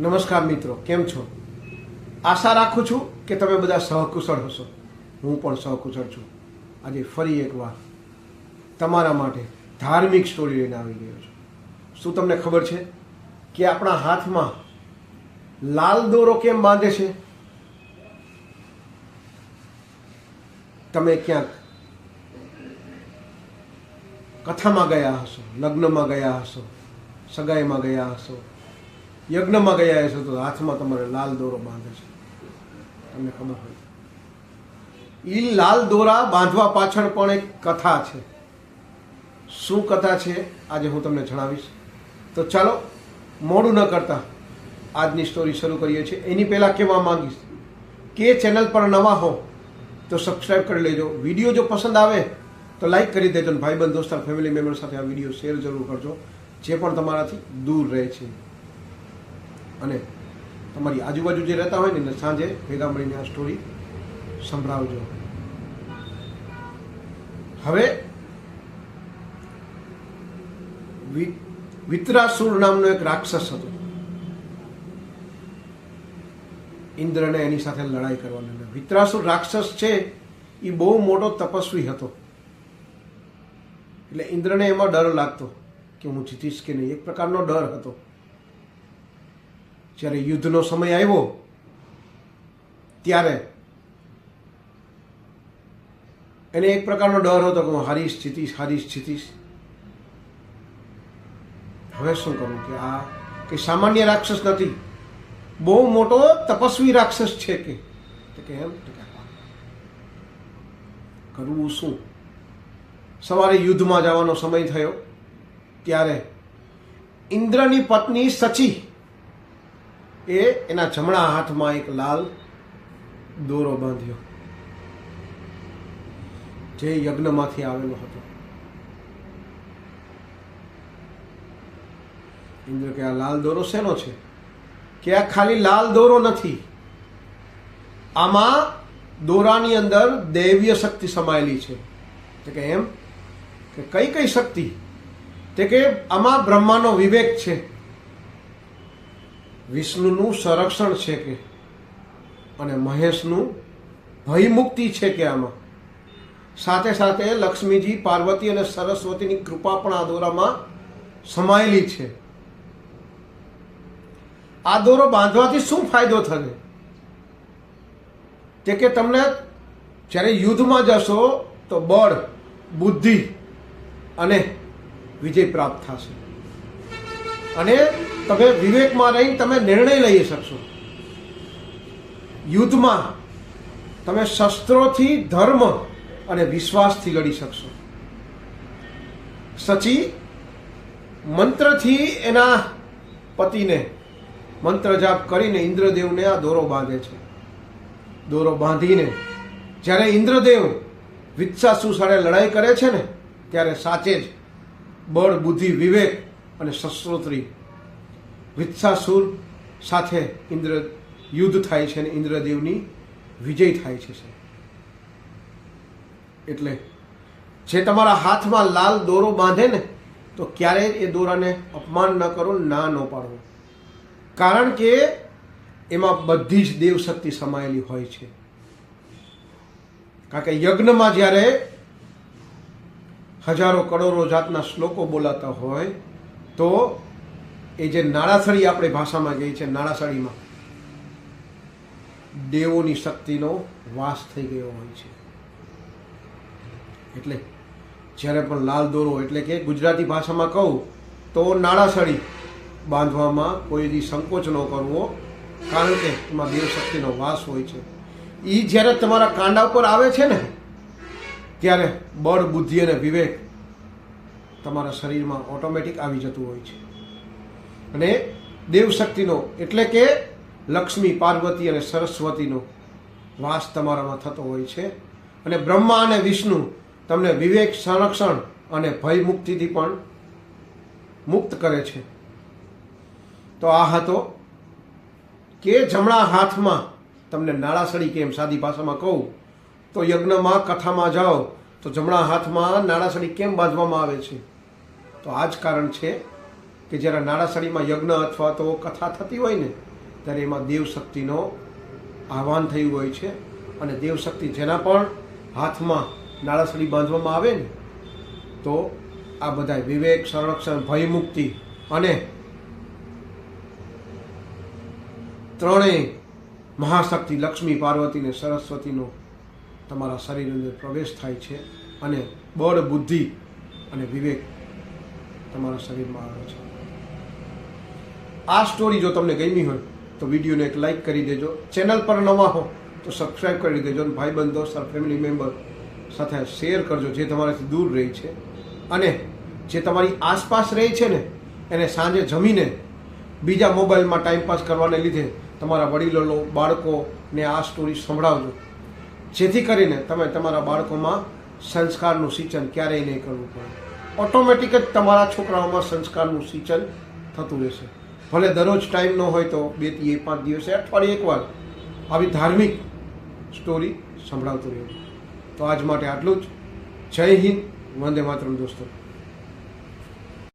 નમસ્કાર મિત્રો, કેમ છો? આશા રાખું છું કે તમે બધા સહકુશળ હશો. હું પણ સહકુશળ છું. આજે ફરી એકવાર તમારા માટે ધાર્મિક સ્ટોરી લઈને આવી ગયો છું. શું તમને ખબર છે કે આપણા હાથમાં લાલ દોરો કેમ બાંધે છે? તમે ક્યાંક કથામાં ગયા હશો, લગ્નમાં ગયા હશો, સગાઈમાં ગયા હશો યજ્ઞમાં ગયા હશો તો હાથમાં તમારે લાલ દોરો બાંધે છે. તમને ખબર હોય. એ લાલ દોરા બાંધવા પાછળ પણ એક કથા છે. શું કથા છે આજે હું તમને જણાવીશ. તો ચાલો, મોડું ન કરતા આજની સ્ટોરી શરૂ કરીએ છીએ. એની પહેલાં કહેવા માંગીશ કે ચેનલ પર નવા હો તો સબસ્ક્રાઈબ કરી લેજો. વીડિયો જો પસંદ આવે તો લાઈક કરી દેજો ભાઈબંધ, દોસ્તાર ફેમિલી મેમ્બર સાથે આ વીડિયો શેર જરૂર કરજો. જે પણ તમારાથી દૂર રહે છે. અને તમારી આજુબાજુ જે રહેતા હોય ને સાંજે ભેગા મળીને આ સ્ટોરી સંભળાવજો. હવે વિતરાસુર નામનો એક રાક્ષસ હતો. ઇન્દ્રને એની સાથે લડાઈ કરવાની વિત્રાસુર રાક્ષસ છે એ બહુ મોટો તપસ્વી હતો. એટલે ઇન્દ્રને એમાં ડર લાગતો કે હું જીતીશ કે નહીં. એક પ્રકારનો ડર હતો. જ્યારે યુદ્ધનો સમય આવ્યો, ત્યારે એને એક પ્રકારનો ડર હતો કે હું હારીશ જીતીશ હારીશ જીતીશ. હવે શું કરું કે આ કે સામાન્ય રાક્ષસ નથી. બહુ મોટો તપસ્વી રાક્ષસ છે કે કે એમ કરવું શું? સવારે યુદ્ધમાં જવાનો સમય થયો, ત્યારે ઇન્દ્રની પત્ની સચી એ એના જમણા હાથમાં એક લાલ દોરો બાંધ્યો. જે યજ્ઞમાંથી આવેલો હતો. ઇન્દ્ર કે આ લાલ દોરો શેનો છે? કે આ ખાલી લાલ દોરો નથી. આમાં દોરાની અંદર દૈવીય શક્તિ સમાયેલી છે. તો કે એમ? કે કઈ કઈ શક્તિ? તે કે આમાં બ્રહ્માનો વિવેક છે. વિષ્ણુનું સંરક્ષણ છે કે અને મહેશનું ભયમુક્તિ છે કે આમાં. સાથે સાથે લક્ષ્મીજી પાર્વતી અને સરસ્વતીની કૃપા પણ આ દોરામાં સમાયેલી છે. આ દોરો બાંધવાથી શું ફાયદો થશે? તે કે તમને જ્યારે યુદ્ધમાં જશો તો બળ, બુદ્ધિ અને વિજય પ્રાપ્ત થશે. અને તમે વિવેકમાં રહીને તમે નિર્ણય લઈ શકશો. યુદ્ધમાં તમે શસ્ત્રોથી ધર્મ અને વિશ્વાસથી લડી શકશો. સચી મંત્રથી એના પતિને મંત્ર જાપ કરીને ઇન્દ્રદેવને આ દોરો બાંધે છે. દોરો બાંધીને જ્યારે ઇન્દ્રદેવ વિત્સાસુ સાથે લડાઈ કરે છે ને, ત્યારે સાચે જ બળ, બુદ્ધિ, વિવેક અને શસ્ત્રોત્રી વિત્સાસુર સાથે ઇન્દ્ર યુદ્ધ થાય છે અને ઇન્દ્રદેવની વિજય થાય છે. એટલે જે તમારા હાથમાં લાલ દોરો બાંધે ને, તો ક્યારેય એ દોરાને અપમાન ન કરો, ના ન પાડવો કારણ કે એમાં બધી જ દેવશક્તિ સમાયેલી હોય છે કારણ કે યજ્ઞમાં જ્યારે હજારો કરોડો જાતના શ્લોકો બોલાતા હોય, તો એ જે નાળાસળી આપણે ભાષામાં જઈએ છે નાળાસળીમાં, દેવોની શક્તિનો વાસ થઈ ગયો હોય છે. એટલે જ્યારે પણ લાલ દોરો, એટલે કે ગુજરાતી ભાષામાં કહું, તો નાળાસળી બાંધવામાં કોઈથી સંકોચ ન કરવો, કારણ કે એમાં દેવશક્તિનો વાસ હોય છે. એ જ્યારે તમારા કાંડા ઉપર આવે છે ને, ત્યારે બળ, બુદ્ધિ અને વિવેક તમારા શરીરમાં ઓટોમેટિક આવી જતું હોય છે. અને દેવશક્તિનો, એટલે કે લક્ષ્મી, પાર્વતી અને સરસ્વતીનો વાસ તમારામાં થતો હોય છે. અને બ્રહ્મા અને વિષ્ણુ તમને વિવેક, સંરક્ષણ અને ભય મુક્તિથી પણ મુક્ત કરે છે. તો આ હતો કે જમણા હાથમાં તમને નાળાસળી કેમ સાદી ભાષામાં કહું, તો યજ્ઞમાં, કથામાં જાઓ, તો જમણા હાથમાં નાળાસળી કેમ બાંધવામાં આવે છે? તો આ જ કારણ છે કે જ્યારે નાળાસડીમાં યજ્ઞ અથવા તો કથા થતી હોય ને, ત્યારે એમાં દેવશક્તિનો આહવાન થયું હોય છે. અને દેવશક્તિ જેના પણ હાથમાં નાળાસળી બાંધવામાં આવે ને, તો આ બધા વિવેક, સંરક્ષણ, ભયમુક્તિ અને ત્રણેય મહાશક્તિ, લક્ષ્મી પાર્વતી ને સરસ્વતીનો તમારા શરીર અંદર પ્રવેશ થાય છે અને બળ, બુદ્ધિ અને વિવેક તમારા શરીરમાં આવે છે. આ સ્ટોરી જો તમને ગમી હોય, તો વિડીયોને એક લાઈક કરી દેજો. ચેનલ પર નવા હો, તો સબસ્ક્રાઈબ કરી દેજો અને ભાઈબંધ દોસ્ત ફેમિલી મેમ્બર સાથે શેર કરજો, જે તમારાથી દૂર રહે છે. અને જે તમારી આસપાસ રહે છે ને, એને સાંજે જમીને બીજા મોબાઈલમાં ટાઈમપાસ કરવાને લીધે તમારા વડીલો બાળકોને આ સ્ટોરી સંભળાવજો. જેથી કરીને તમે તમારા બાળકોમાં સંસ્કારનું સિંચન ક્યારેય નહીં કરવું પડે. ઓટોમેટિક જ તમારા છોકરાઓમાં સંસ્કારનું સિંચન થતું રહેશે. ભલે દરરોજ ટાઈમ ન હોય તો બેથી પાંચ દિવસે, અઠવાડિયે એકવાર આવી ધાર્મિક સ્ટોરી સંભળાવતું રહેવું. તો આજ માટે આટલું જ. જય હિન્દ, વંદે માતરમ દોસ્તો.